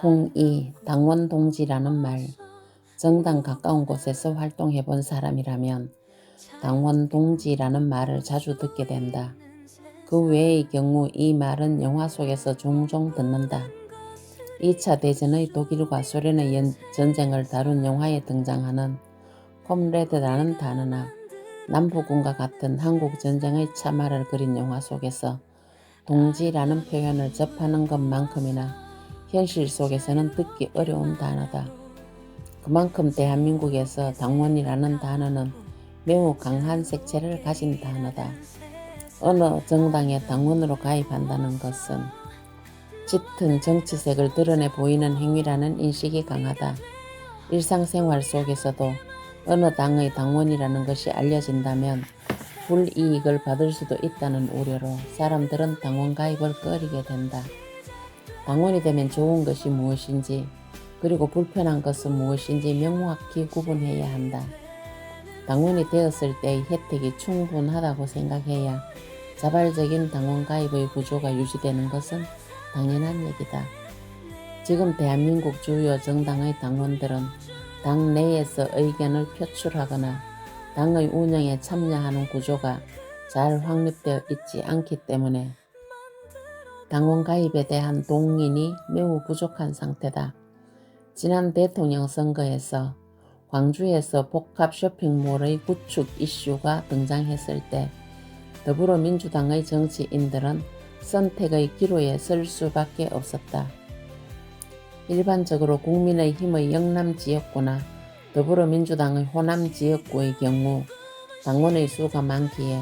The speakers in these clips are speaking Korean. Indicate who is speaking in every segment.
Speaker 1: 02 당원 동지라는 말 정당 가까운 곳에서 활동해 본 사람이라면 당원 동지라는 말을 자주 듣게 된다. 그 외의 경우 이 말은 영화 속에서 종종 듣는다. 2차 대전의 독일과 소련의 연- 전쟁을 다룬 영화에 등장하는 콤레드라는 단어나 남부군과 같은 한국 전쟁의 참화를 그린 영화 속에서 동지라는 표현을 접하는 것만큼이나 현실 속에서는 듣기 어려운 단어다. 그만큼 대한민국에서 당원이라는 단어는 매우 강한 색채를 가진 단어다. 어느 정당의 당원으로 가입한다는 것은 짙은 정치색을 드러내 보이는 행위라는 인식이 강하다. 일상생활 속에서도 어느 당의 당원이라는 것이 알려진다면 불이익을 받을 수도 있다는 우려로 사람들은 당원 가입을 꺼리게 된다. 당원이 되면 좋은 것이 무엇인지 그리고 불편한 것은 무엇인지 명확히 구분해야 한다. 당원이 되었을 때의 혜택이 충분하다고 생각해야 자발적인 당원 가입의 구조가 유지되는 것은 당연한 얘기다. 지금 대한민국 주요 정당의 당원들은 당 내에서 의견을 표출하거나 당의 운영에 참여하는 구조가 잘 확립되어 있지 않기 때문에 당원 가입에 대한 동인이 매우 부족한 상태다. 지난 대통령 선거에서 광주에서 복합 쇼핑몰의 구축 이슈가 등장했을 때 더불어민주당의 정치인들은 선택의 기로에 설 수밖에 없었다. 일반적으로 국민의힘의 영남 지역구나 더불어민주당의 호남 지역구의 경우 당원의 수가 많기에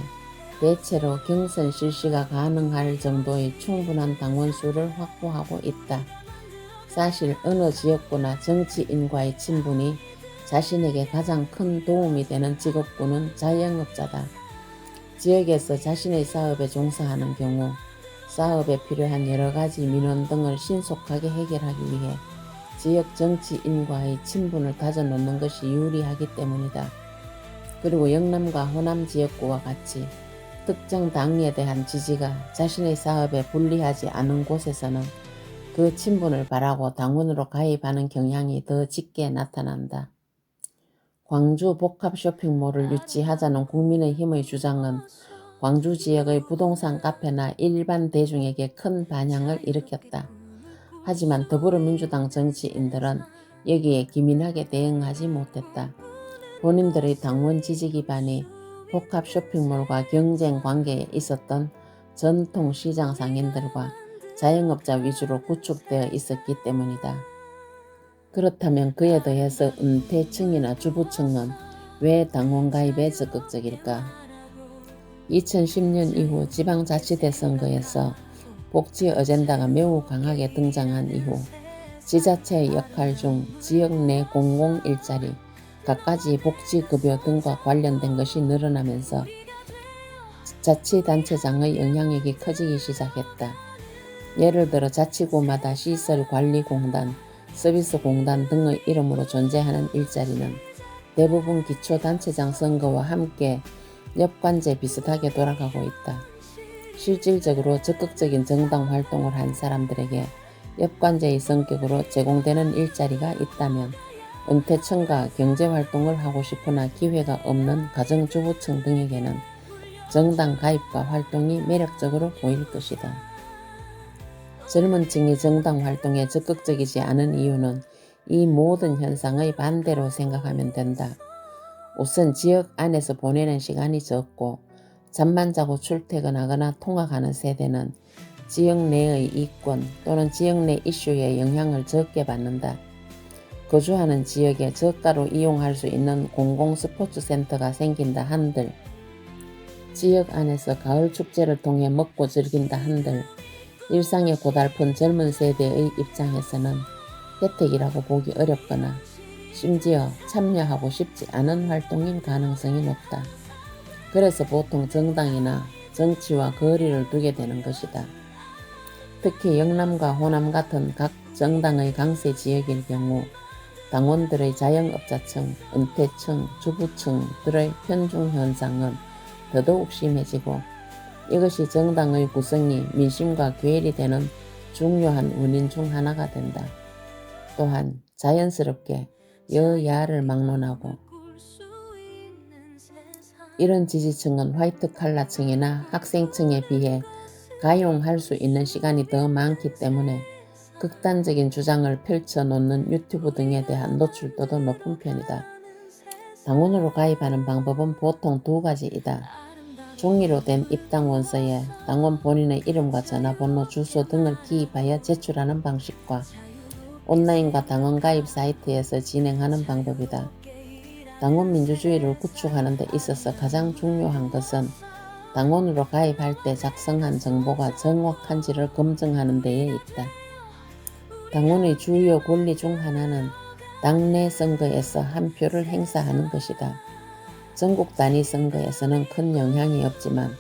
Speaker 1: 대체로 경선 실시가 가능할 정도의 충분한 당원 수를 확보하고 있다. 사실 어느 지역구나 정치인과의 친분이 자신에게 가장 큰 도움이 되는 직업군은 자영업자다. 지역에서 자신의 사업에 종사하는 경우 사업에 필요한 여러 가지 민원 등을 신속하게 해결하기 위해 지역 정치인과의 친분을 다져놓는 것이 유리하기 때문이다. 그리고 영남과 호남 지역구와 같이 특정 당에 대한 지지가 자신의 사업에 불리하지 않은 곳에서는 그 친분을 바라고 당원으로 가입하는 경향이 더 짙게 나타난다. 광주 복합 쇼핑몰을 유치하자는 국민의힘의 주장은 광주 지역의 부동산 카페나 일반 대중에게 큰 반향을 일으켰다. 하지만 더불어민주당 정치인들은 여기에 기민하게 대응하지 못했다. 본인들의 당원 지지 기반이 복합 쇼핑몰과 경쟁 관계에 있었던 전통 시장 상인들과 자영업자 위주로 구축되어 있었기 때문이다. 그렇다면 그에 더해서 은퇴층이나 주부층은 왜 당원 가입에 적극적일까? 2010년 이후 지방자치대 선거에서 복지 어젠다가 매우 강하게 등장한 이후 지자체의 역할 중 지역 내 공공 일자리, 갖가지 복지급여 등과 관련된 것이 늘어나면서 자치단체장의 영향력이 커지기 시작했다. 예를 들어 자치구마다 시설관리공단, 서비스공단 등의 이름으로 존재하는 일자리는 대부분 기초단체장 선거와 함께 엽관제 비슷하게 돌아가고 있다. 실질적으로 적극적인 정당 활동을 한 사람들에게 엽관제의 성격으로 제공되는 일자리가 있다면 은퇴층과 경제활동을 하고 싶으나 기회가 없는 가정주부층 등에게는 정당 가입과 활동이 매력적으로 보일 것이다. 젊은 층이 정당 활동에 적극적이지 않은 이유는 이 모든 현상의 반대로 생각하면 된다. 우선 지역 안에서 보내는 시간이 적고 잠만 자고 출퇴근하거나 통학하는 세대는 지역 내의 이권 또는 지역 내 이슈에 영향을 적게 받는다. 거주하는 지역에 저가로 이용할 수 있는 공공 스포츠 센터가 생긴다 한들 지역 안에서 가을 축제를 통해 먹고 즐긴다 한들 일상에 고달픈 젊은 세대의 입장에서는 혜택이라고 보기 어렵거나 심지어 참여하고 싶지 않은 활동인 가능성이 높다. 그래서 보통 정당이나 정치와 거리를 두게 되는 것이다. 특히 영남과 호남 같은 각 정당의 강세 지역일 경우 당원들의 자영업자층, 은퇴층, 주부층들의 편중 현상은 더더욱 심해지고 이것이 정당의 구성이 민심과 괴리 되는 중요한 원인 중 하나가 된다. 또한 자연스럽게 여야를 막론하고 이런 지지층은 화이트 칼라층이나 학생층에 비해 가용할 수 있는 시간이 더 많기 때문에 극단적인 주장을 펼쳐놓는 유튜브 등에 대한 노출도도 높은 편이다. 당원으로 가입하는 방법은 보통 두 가지이다. 종이로 된 입당 원서에 당원 본인의 이름과 전화번호, 주소 등을 기입하여 제출하는 방식과 온라인과 당원 가입 사이트에서 진행하는 방법이다. 당원 민주주의를 구축하는 데 있어서 가장 중요한 것은 당원으로 가입할 때 작성한 정보가 정확한지를 검증하는 데에 있다. 당원의 주요 권리 중 하나는 당내 선거에서 한 표를 행사하는 것이다. 전국 단위 선거에서는 큰 영향이 없지만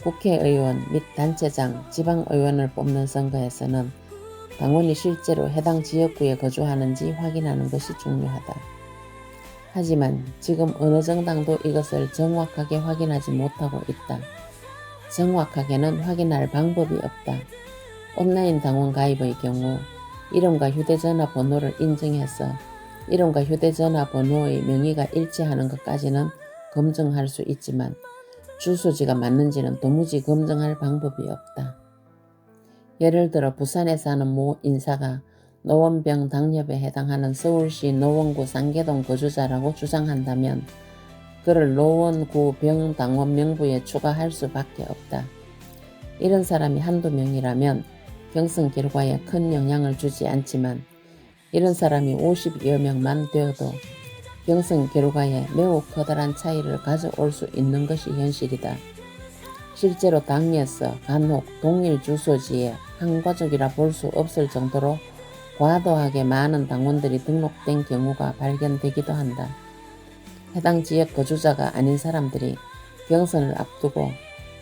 Speaker 1: 국회의원 및 단체장, 지방의원을 뽑는 선거에서는 당원이 실제로 해당 지역구에 거주하는지 확인하는 것이 중요하다. 하지만 지금 어느 정당도 이것을 정확하게 확인하지 못하고 있다. 정확하게는 확인할 방법이 없다. 온라인 당원 가입의 경우 이름과 휴대전화 번호를 인증해서 이름과 휴대전화 번호의 명의가 일치하는 것까지는 검증할 수 있지만 주소지가 맞는지는 도무지 검증할 방법이 없다. 예를 들어 부산에 사는 모 인사가 노원병 당협에 해당하는 서울시 노원구 상계동 거주자라고 주장한다면 그를 노원구 병당원 명부에 추가할 수밖에 없다. 이런 사람이 한두 명이라면 경선 결과에 큰 영향을 주지 않지만 이런 사람이 50여 명만 되어도 경선 결과에 매우 커다란 차이를 가져올 수 있는 것이 현실이다. 실제로 당에서 간혹 동일 주소지에 한 가족이라 볼 수 없을 정도로 과도하게 많은 당원들이 등록된 경우가 발견되기도 한다. 해당 지역 거주자가 아닌 사람들이 경선을 앞두고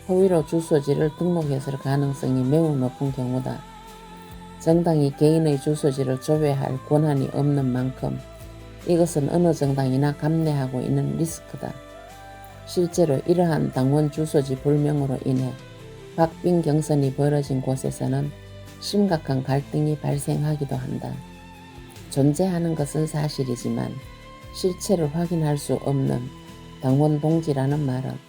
Speaker 1: 허위로 주소지를 등록했을 가능성이 매우 높은 경우다. 정당이 개인의 주소지를 조회할 권한이 없는 만큼 이것은 어느 정당이나 감내하고 있는 리스크다. 실제로 이러한 당원 주소지 불명으로 인해 박빙 경선이 벌어진 곳에서는 심각한 갈등이 발생하기도 한다. 존재하는 것은 사실이지만 실체를 확인할 수 없는 당원 동지라는 말은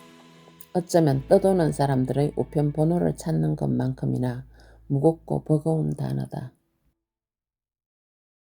Speaker 1: 어쩌면 떠도는 사람들의 우편 번호를 찾는 것만큼이나 무겁고 버거운 단어다.